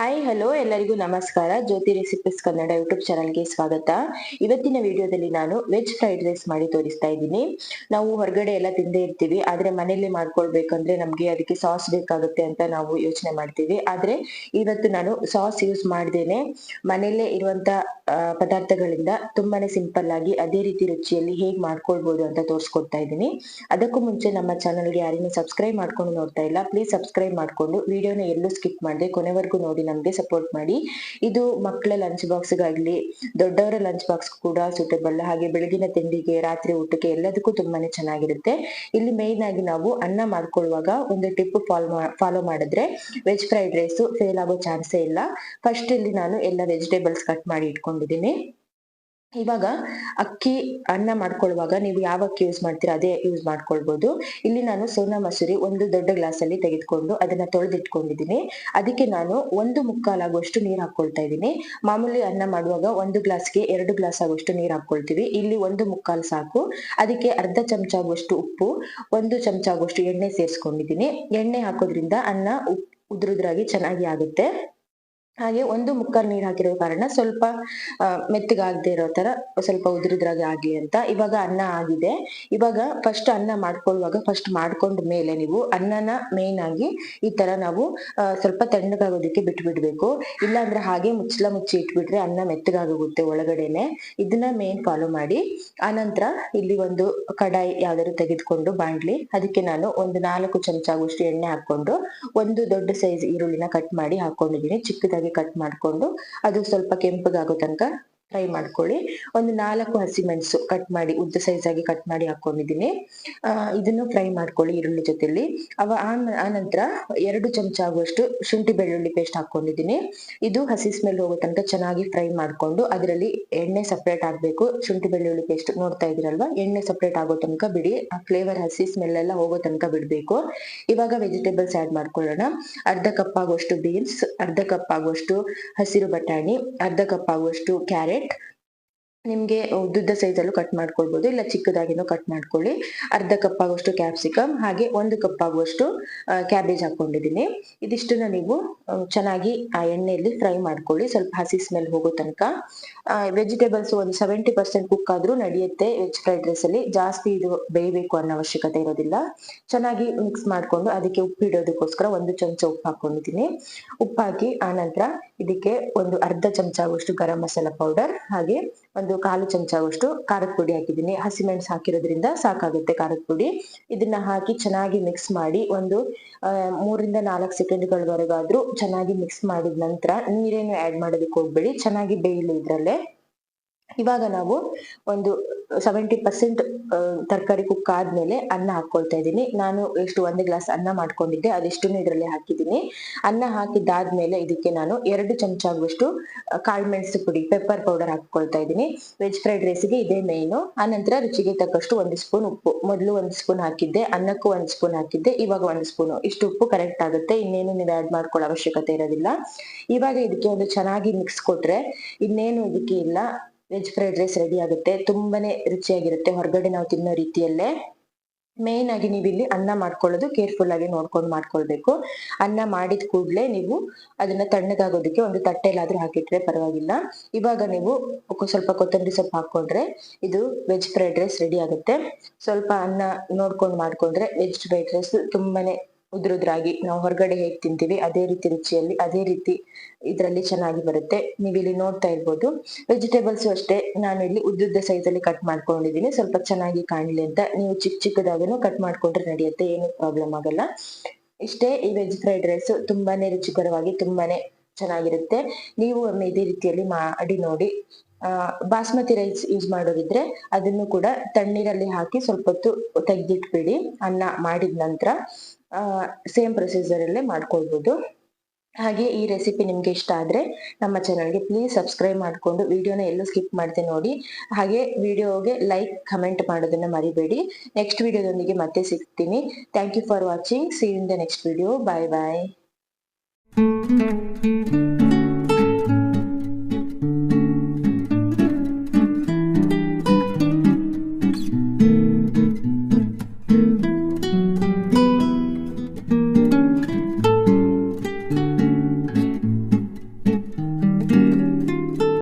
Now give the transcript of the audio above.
Hi hello ಎಲ್ಲರಿಗೂ ನಮಸ್ಕಾರ. ಜ್ಯೋತಿ recipes Kannada YouTube ಚಾನಲ್ಗೆ ಸ್ವಾಗತ. ಇವತ್ತಿನ ವಿಡಿಯೋದಲ್ಲಿ ನಾನು ವೆಜ್ ಫ್ರೈಡ್ ರೈಸ್ ಮಾಡಿ ತೋರಿಸ್ತಾ ಇದ್ದೀನಿ. ನಾವು ಹೊರಗಡೆ ಎಲ್ಲ ತಿಂದೇ ಇರ್ತೀವಿ, ಆದ್ರೆ ಮನೆಯಲ್ಲಿ ಮಾಡ್ಕೊಳ್ಬೇಕಂದ್ರೆ ನಮ್ಗೆ ಅದಕ್ಕೆ ಸಾಸ್ ಬೇಕಾಗುತ್ತೆ ಅಂತ ನಾವು ಯೋಚನೆ ಮಾಡ್ತೀವಿ. ಆದ್ರೆ ಇವತ್ತು ನಾನು ಸಾಸ್ ಯೂಸ್ ಮಾಡ್ದೇನೆ. ಮನೆಯಲ್ಲೇ ಇರುವಂತ ಪದಾರ್ಥಗಳಿಂದ ತುಂಬಾನೇ ಸಿಂಪಲ್ ಆಗಿ ಅದೇ ರೀತಿ ರುಚಿಯಲ್ಲಿ ಹೇಗ್ ಮಾಡ್ಕೊಳ್ಬೋದು ಅಂತ ತೋರಿಸ್ಕೊಡ್ತಾ ಇದ್ದೀನಿ. ಅದಕ್ಕೂ ಮುಂಚೆ ನಮ್ಮ ಚಾನಲ್ಗೆ ಯಾರಿಗೂ ಸಬ್ಸ್ಕ್ರೈಬ್ ಮಾಡ್ಕೊಂಡು ನೋಡ್ತಾ ಇಲ್ಲ ಪ್ಲೀಸ್ ಸಬ್ಸ್ಕ್ರೈಬ್ ಮಾಡ್ಕೊಂಡು. ವಿಡಿಯೋನ ಎಲ್ಲೂ ಸ್ಕಿಪ್ ಮಾಡದೆ ಕೊನೆವರೆಗೂ ನೋಡಿ. ನಮ್ಗೆ ಸಪೋರ್ಟ್ ಮಾಡಿ. ಇದು ಮಕ್ಕಳ ಲಂಚ್ ಬಾಕ್ಸ್ ಗಾಗ್ಲಿ, ದೊಡ್ಡವರ ಲಂಚ್ ಬಾಕ್ಸ್ ಕೂಡ ಸೂಟೇಬಲ್ ಹಾಗೆ ಬೆಳಗಿನ ತಿಂಡಿಗೆ, ರಾತ್ರಿ ಊಟಕ್ಕೆ ಎಲ್ಲದಕ್ಕೂ ತುಂಬಾನೇ ಚೆನ್ನಾಗಿರುತ್ತೆ. ಇಲ್ಲಿ ಮೇನ್ ಆಗಿ ನಾವು ಅನ್ನ ಮಾಡ್ಕೊಳ್ಳುವಾಗ ಒಂದು ಟಿಪ್ ಫಾಲೋ ಫಾಲೋ ಮಾಡಿದ್ರೆ ವೆಜ್ ಫ್ರೈಡ್ ರೈಸ್ ಫೇಲ್ ಆಗೋ ಚಾನ್ಸೇ ಇಲ್ಲ. ಫಸ್ಟ್ ಇಲ್ಲಿ ನಾನು ಎಲ್ಲ ವೆಜಿಟೇಬಲ್ಸ್ ಕಟ್ ಮಾಡಿ ಇಟ್ಕೊಂಡಿದ್ದೀನಿ. ಇವಾಗ ಅಕ್ಕಿ ಅನ್ನ ಮಾಡ್ಕೊಳ್ಳುವಾಗ ನೀವು ಯಾವ ಅಕ್ಕಿ ಯೂಸ್ ಮಾಡ್ತೀರಾ ಅದೇ ಯೂಸ್ ಮಾಡ್ಕೊಳ್ಬಹುದು ಇಲ್ಲಿ ನಾನು ಸೋನಾ ಮಸೂರಿ ಒಂದು ದೊಡ್ಡ ಗ್ಲಾಸ್ ಅಲ್ಲಿ ತೆಗೆದುಕೊಂಡು ಅದನ್ನ ತೊಳೆದಿಟ್ಕೊಂಡಿದ್ದೀನಿ. ಅದಕ್ಕೆ ನಾನು ಒಂದು ಮುಕ್ಕಾಲಾಗುವಷ್ಟು ನೀರು ಹಾಕೊಳ್ತಾ ಇದ್ದೀನಿ. ಮಾಮೂಲಿ ಅನ್ನ ಮಾಡುವಾಗ ಒಂದು ಗ್ಲಾಸ್ಗೆ ಎರಡು ಗ್ಲಾಸ್ ಆಗುವಷ್ಟು ನೀರು ಹಾಕೊಳ್ತೀವಿ ಇಲ್ಲಿ ಒಂದು ಮುಕ್ಕಾಲು ಸಾಕು. ಅದಕ್ಕೆ ಅರ್ಧ ಚಮಚ ಆಗುವಷ್ಟು ಉಪ್ಪು, ಒಂದು ಚಮಚ ಆಗುವಷ್ಟು ಎಣ್ಣೆ ಸೇರಿಸ್ಕೊಂಡಿದ್ದೀನಿ. ಎಣ್ಣೆ ಹಾಕೋದ್ರಿಂದ ಅನ್ನ ಉಪ್, ಉದ್ರುದ್ರಾಗಿ ಚೆನ್ನಾಗಿ ಆಗುತ್ತೆ. ಹಾಗೆ ಒಂದು ಮುಕ್ಕಾಲು ನೀರು ಹಾಕಿರೋ ಕಾರಣ ಸ್ವಲ್ಪ ಮೆತ್ತಗಾಗದೆ ಇರೋ ತರ ಸ್ವಲ್ಪ ಉದುರಿದ್ರಾಗೆ ಆಗ್ಲಿ ಅಂತ. ಇವಾಗ ಅನ್ನ ಆಗಿದೆ. ಇವಾಗ ಫಸ್ಟ್ ಅನ್ನ ಮಾಡ್ಕೊಳ್ಳುವಾಗ ಫಸ್ಟ್ ಮಾಡ್ಕೊಂಡ ಮೇಲೆ ನೀವು ಅನ್ನನ ಮೇನ್ ಆಗಿ ಈ ತರ ನಾವು ಸ್ವಲ್ಪ ತಣ್ಣಗಾಗೋದಕ್ಕೆ ಬಿಟ್ಬಿಡ್ಬೇಕು. ಇಲ್ಲ ಅಂದ್ರೆ ಹಾಗೆ ಮುಚ್ಚಲ ಮುಚ್ಚಿ ಇಟ್ಬಿಟ್ರೆ ಅನ್ನ ಮೆತ್ತಗಾಗೋಗುತ್ತೆ ಒಳಗಡೆನೆ. ಇದನ್ನ ಮೇನ್ ಫಾಲೋ ಮಾಡಿ. ಆನಂತರ ಇಲ್ಲಿ ಒಂದು ಕಡಾಯಿ ಯಾವ್ದಾದ್ರು ತೆಗೆದುಕೊಂಡು ಬಾಂಡ್ಲಿ ಅದಕ್ಕೆ ನಾನು ಒಂದು ನಾಲ್ಕು ಚಮಚ ಆಗುವಷ್ಟು ಎಣ್ಣೆ ಹಾಕೊಂಡು ಒಂದು ದೊಡ್ಡ ಸೈಜ್ ಈರುಳ್ಳಿನ ಕಟ್ ಮಾಡಿ ಹಾಕೊಂಡಿದ್ದೀನಿ. ಚಿಕ್ಕದಾಗಿ ಕಟ್ ಮಾಡ್ಕೊಂಡು ಅದು ಸ್ವಲ್ಪ ಕೆಂಪಗಾಗೋ ತನಕ ಫ್ರೈ ಮಾಡ್ಕೊಳ್ಳಿ. ಒಂದು ನಾಲ್ಕು ಹಸಿಮೆಣಸು ಕಟ್ ಮಾಡಿ, ಉದ್ದ ಸೈಜ್ ಆಗಿ ಕಟ್ ಮಾಡಿ ಹಾಕೊಂಡಿದ್ದೀನಿ. ಇದನ್ನು ಫ್ರೈ ಮಾಡ್ಕೊಳ್ಳಿ ಈರುಳ್ಳಿ ಜೊತೆಲಿ ಅವ ಆ ಆನಂತರ ಎರಡು ಚಮಚ ಆಗುವಷ್ಟು ಶುಂಠಿ ಬೆಳ್ಳುಳ್ಳಿ ಪೇಸ್ಟ್ ಹಾಕೊಂಡಿದ್ದೀನಿ. ಇದು ಹಸಿ ಸ್ಮೆಲ್ ಹೋಗೋ ತನಕ ಚೆನ್ನಾಗಿ ಫ್ರೈ ಮಾಡ್ಕೊಂಡು ಅದರಲ್ಲಿ ಎಣ್ಣೆ ಸಪ್ರೇಟ್ ಆಗ್ಬೇಕು. ಶುಂಠಿ ಬೆಳ್ಳುಳ್ಳಿ ಪೇಸ್ಟ್ ನೋಡ್ತಾ ಇದೀರಲ್ವಾ ಎಣ್ಣೆ ಸಪ್ರೇಟ್ ಆಗೋ ತನಕ ಬಿಡಿ. ಆ ಫ್ಲೇವರ್ ಹಸಿ ಸ್ಮೆಲ್ ಎಲ್ಲ ಹೋಗೋ ತನಕ ಬಿಡ್ಬೇಕು. ಇವಾಗ ವೆಜಿಟೇಬಲ್ಸ್ ಆಡ್ ಮಾಡ್ಕೊಳ್ಳೋಣ. ಅರ್ಧ ಕಪ್ ಆಗುವಷ್ಟು ಬೀನ್ಸ್ ಅರ್ಧ ಕಪ್ ಆಗುವಷ್ಟು ಹಸಿರು ಬಟಾಣಿ, ಅರ್ಧ ಕಪ್ ಆಗುವಷ್ಟು ಕ್ಯಾರೆಟ್ like ನಿಮ್ಗೆ ಉದ್ದುದ್ದ ಸೈಜ್ ಅಲ್ಲೂ ಕಟ್ ಮಾಡ್ಕೊಳ್ಬೋದು, ಇಲ್ಲ ಚಿಕ್ಕದಾಗಿನೂ ಕಟ್ ಮಾಡ್ಕೊಳ್ಳಿ. ಅರ್ಧ ಕಪ್ ಆಗುವಷ್ಟು ಕ್ಯಾಪ್ಸಿಕಮ್ ಹಾಗೆ ಒಂದು ಕಪ್ ಆಗುವಷ್ಟು ಕ್ಯಾಬೇಜ್ ಹಾಕೊಂಡಿದ್ದೀನಿ ಇದಿಷ್ಟನ್ನ ನೀವು ಚೆನ್ನಾಗಿ ಆ ಎಣ್ಣೆಯಲ್ಲಿ ಫ್ರೈ ಮಾಡ್ಕೊಳ್ಳಿ. ಸ್ವಲ್ಪ ಹಸಿ ಸ್ಮೆಲ್ ಹೋಗೋ ತನಕ. ವೆಜಿಟೇಬಲ್ಸ್ ಒಂದು ಸೆವೆಂಟಿ ಪರ್ಸೆಂಟ್ ಕುಕ್ ಆದ್ರೂ ನಡೆಯುತ್ತೆ. ವೆಜ್ ಫ್ರೈಡ್ ರೈಸ್ ಅಲ್ಲಿ ಜಾಸ್ತಿ ಇದು ಬೇಯಬೇಕು ಅನ್ನೋ ಅವಶ್ಯಕತೆ ಇರೋದಿಲ್ಲ. ಚೆನ್ನಾಗಿ ಮಿಕ್ಸ್ ಮಾಡ್ಕೊಂಡು ಅದಕ್ಕೆ ಉಪ್ಪು ಇಡೋದಕ್ಕೋಸ್ಕರ ಒಂದು ಚಮಚ ಉಪ್ಪು ಹಾಕೊಂಡಿದ್ದೀನಿ ಉಪ್ಪು ಹಾಕಿ ಆನಂತರ ಇದಕ್ಕೆ ಒಂದು ಅರ್ಧ ಚಮಚ ಆಗುವಷ್ಟು ಗರಂ ಮಸಾಲ ಪೌಡರ್ ಹಾಗೆ ಒಂದು ಕಾಲು ಚಮಚ ಆಗುವಷ್ಟು ಖಾರದ ಪುಡಿ ಹಾಕಿದ್ದೀನಿ. ಹಸಿಮೆಣಸು ಹಾಕಿರೋದ್ರಿಂದ ಸಾಕಾಗುತ್ತೆ ಖಾರದ ಪುಡಿ. ಇದನ್ನ ಹಾಕಿ ಚೆನ್ನಾಗಿ ಮಿಕ್ಸ್ ಮಾಡಿ ಒಂದು ಮೂರಿಂದ ನಾಲ್ಕು ಸೆಕೆಂಡ್ಗಳವರೆಗಾದ್ರೂ ಚೆನ್ನಾಗಿ ಮಿಕ್ಸ್ ಮಾಡಿದ ನಂತರ ನೀರೇನು ಆ್ಯಡ್ ಮಾಡೋದಕ್ಕೆ ಹೋಗ್ಬೇಡಿ. ಚೆನ್ನಾಗಿ ಬೇಯಲಿ ಇದ್ರಲ್ಲೇ ಇವಾಗ ನಾವು ಒಂದು ಸೆವೆಂಟಿ ಪರ್ಸೆಂಟ್ ತರಕಾರಿ ಕುಕ್ ಆದ್ಮೇಲೆ ಅನ್ನ ಹಾಕೊಳ್ತಾ ಇದ್ದೀನಿ. ನಾನು ಎಷ್ಟು ಒಂದು ಗ್ಲಾಸ್ ಅನ್ನ ಮಾಡ್ಕೊಂಡಿದ್ದೆ ಅದೆಷ್ಟನ್ನು ಇದರಲ್ಲಿ ಹಾಕಿದ್ದೀನಿ. ಅನ್ನ ಹಾಕಿದ್ದಾದ್ಮೇಲೆ ಇದಕ್ಕೆ ನಾನು ಎರಡು ಚಮಚ ಆಗುವಷ್ಟು ಆ, ಕಾಳು ಮೆಣಸು ಪುಡಿ ಪೆಪ್ಪರ್ ಪೌಡರ್ ಹಾಕೊಳ್ತಾ ಇದ್ದೀನಿ. ವೆಜ್ ಫ್ರೈಡ್ ರೈಸ್ಗೆ ಇದೇ ಮೇಯ್ನು ಆನಂತರ ರುಚಿಗೆ ತಕ್ಕಷ್ಟು ಒಂದು ಸ್ಪೂನ್ ಉಪ್ಪು. ಮೊದಲು ಒಂದು ಸ್ಪೂನ್ ಹಾಕಿದ್ದೆ ಅನ್ನಕ್ಕೂ ಒಂದು ಸ್ಪೂನ್ ಹಾಕಿದ್ದೆ ಇವಾಗ ಒಂದು ಸ್ಪೂನ್ ಇಷ್ಟು ಉಪ್ಪು ಕರೆಕ್ಟ್ ಆಗುತ್ತೆ. ಇನ್ನೇನು ನೀವು ಆ್ಯಡ್ ಮಾಡ್ಕೊಳ್ಳೋ ಅವಶ್ಯಕತೆ ಇರೋದಿಲ್ಲ. ಇವಾಗ ಇದಕ್ಕೆ ಒಂದು ಚೆನ್ನಾಗಿ ಮಿಕ್ಸ್ ಕೊಟ್ರೆ ಇನ್ನೇನು ಇದಕ್ಕೆ ಇಲ್ಲ. ವೆಜ್ ಫ್ರೈಡ್ ರೈಸ್ ರೆಡಿ ಆಗುತ್ತೆ. ತುಂಬಾನೇ ರುಚಿಯಾಗಿರುತ್ತೆ. ಹೊರಗಡೆ ನಾವು ತಿನ್ನೋ ರೀತಿಯಲ್ಲೇ. ಮೇನ್ ಆಗಿ ನೀವು ಇಲ್ಲಿ ಅನ್ನ ಮಾಡ್ಕೊಳ್ಳೋದು ಕೇರ್ಫುಲ್ ಆಗಿ ನೋಡ್ಕೊಂಡು ಮಾಡ್ಕೊಳ್ಬೇಕು. ಅನ್ನ ಮಾಡಿದ ಕೂಡಲೇ ನೀವು ಅದನ್ನ ತಣ್ಣಗಾಗೋದಕ್ಕೆ ಒಂದು ತಟ್ಟೆಲಾದ್ರೂ ಹಾಕಿಟ್ರೆ ಪರವಾಗಿಲ್ಲ. ಇವಾಗ ನೀವು ಸ್ವಲ್ಪ ಕೊತ್ತಂಬರಿ ಸೊಪ್ಪು ಹಾಕೊಂಡ್ರೆ ಇದು ವೆಜ್ ಫ್ರೈಡ್ ರೈಸ್ ರೆಡಿ ಆಗುತ್ತೆ. ಸ್ವಲ್ಪ ಅನ್ನ ನೋಡ್ಕೊಂಡು ಮಾಡ್ಕೊಂಡ್ರೆ ವೆಜ್ ಫ್ರೈಡ್ ರೈಸ್ ತುಂಬಾನೇ ಉದ್ರುದ್ರಾಗಿ ನಾವು ಹೊರಗಡೆ ಹೇಗೆ ತಿಂತೀವಿ, ಅದೇ ರೀತಿ ರುಚಿಯಲ್ಲಿ, ಅದೇ ರೀತಿ ಇದರಲ್ಲಿ ಚೆನ್ನಾಗಿ ಬರುತ್ತೆ. ನೀವು ಇಲ್ಲಿ ನೋಡ್ತಾ ಇರ್ಬೋದು. ವೆಜಿಟೇಬಲ್ಸ್ ಅಷ್ಟೇ. ನಾನು ಇಲ್ಲಿ ಉದ್ದುದ್ದ ಸೈಜ್ ಅಲ್ಲಿ ಕಟ್ ಮಾಡ್ಕೊಂಡಿದ್ದೀನಿ. ಸ್ವಲ್ಪ ಚೆನ್ನಾಗಿ ಕಾಣಲಿ ಅಂತ. ನೀವು ಚಿಕ್ಕ ಚಿಕ್ಕದಾಗೂ ಕಟ್ ಮಾಡ್ಕೊಂಡ್ರೆ ನಡೆಯುತ್ತೆ, ಏನು ಪ್ರಾಬ್ಲಮ್ ಆಗಲ್ಲ. ಇಷ್ಟೇ ಈ ವೆಜ್ ಫ್ರೈಡ್ ರೈಸ್ ತುಂಬಾನೇ ರುಚಿಕರವಾಗಿ ತುಂಬಾನೇ ಚೆನ್ನಾಗಿರುತ್ತೆ. ನೀವು ಒಮ್ಮೆ ಇದೇ ರೀತಿಯಲ್ಲಿ ಮಾಡಿ ನೋಡಿ. ಬಾಸ್ಮತಿ ರೈಸ್ ಯೂಸ್ ಮಾಡೋದಿದ್ರೆ ಅದನ್ನು ಕೂಡ ತಣ್ಣೀರಲ್ಲಿ ಹಾಕಿ ಸ್ವಲ್ಪ ಹೊತ್ತು ತೆಗ್ದಿಟ್ಬಿಡಿ, ಅನ್ನ ಮಾಡಿದ ನಂತರ ಸೇಮ್ ಪ್ರೊಸೀಜರ್ ಅಲ್ಲೇ ಮಾಡ್ಕೊಳ್ಬಹುದು ಹಾಗೆ ಈ ರೆಸಿಪಿ ನಿಮ್ಗೆ ಇಷ್ಟ ಆದ್ರೆ ನಮ್ಮ ಚಾನಲ್ಗೆ ಪ್ಲೀಸ್ ಸಬ್ಸ್ಕ್ರೈಬ್ ಮಾಡ್ಕೊಂಡು ವಿಡಿಯೋನ ಎಲ್ಲೂ ಸ್ಕಿಪ್ ಮಾಡ್ತೇನೆ ನೋಡಿ. ಹಾಗೆ ವಿಡಿಯೋಗೆ ಲೈಕ್ ಕಮೆಂಟ್ ಮಾಡೋದನ್ನ ಮರಿಬೇಡಿ. ನೆಕ್ಸ್ಟ್ ವಿಡಿಯೋದೊಂದಿಗೆ ಮತ್ತೆ ಸಿಗ್ತೀನಿ. Thank you for watching see in the next video bye bye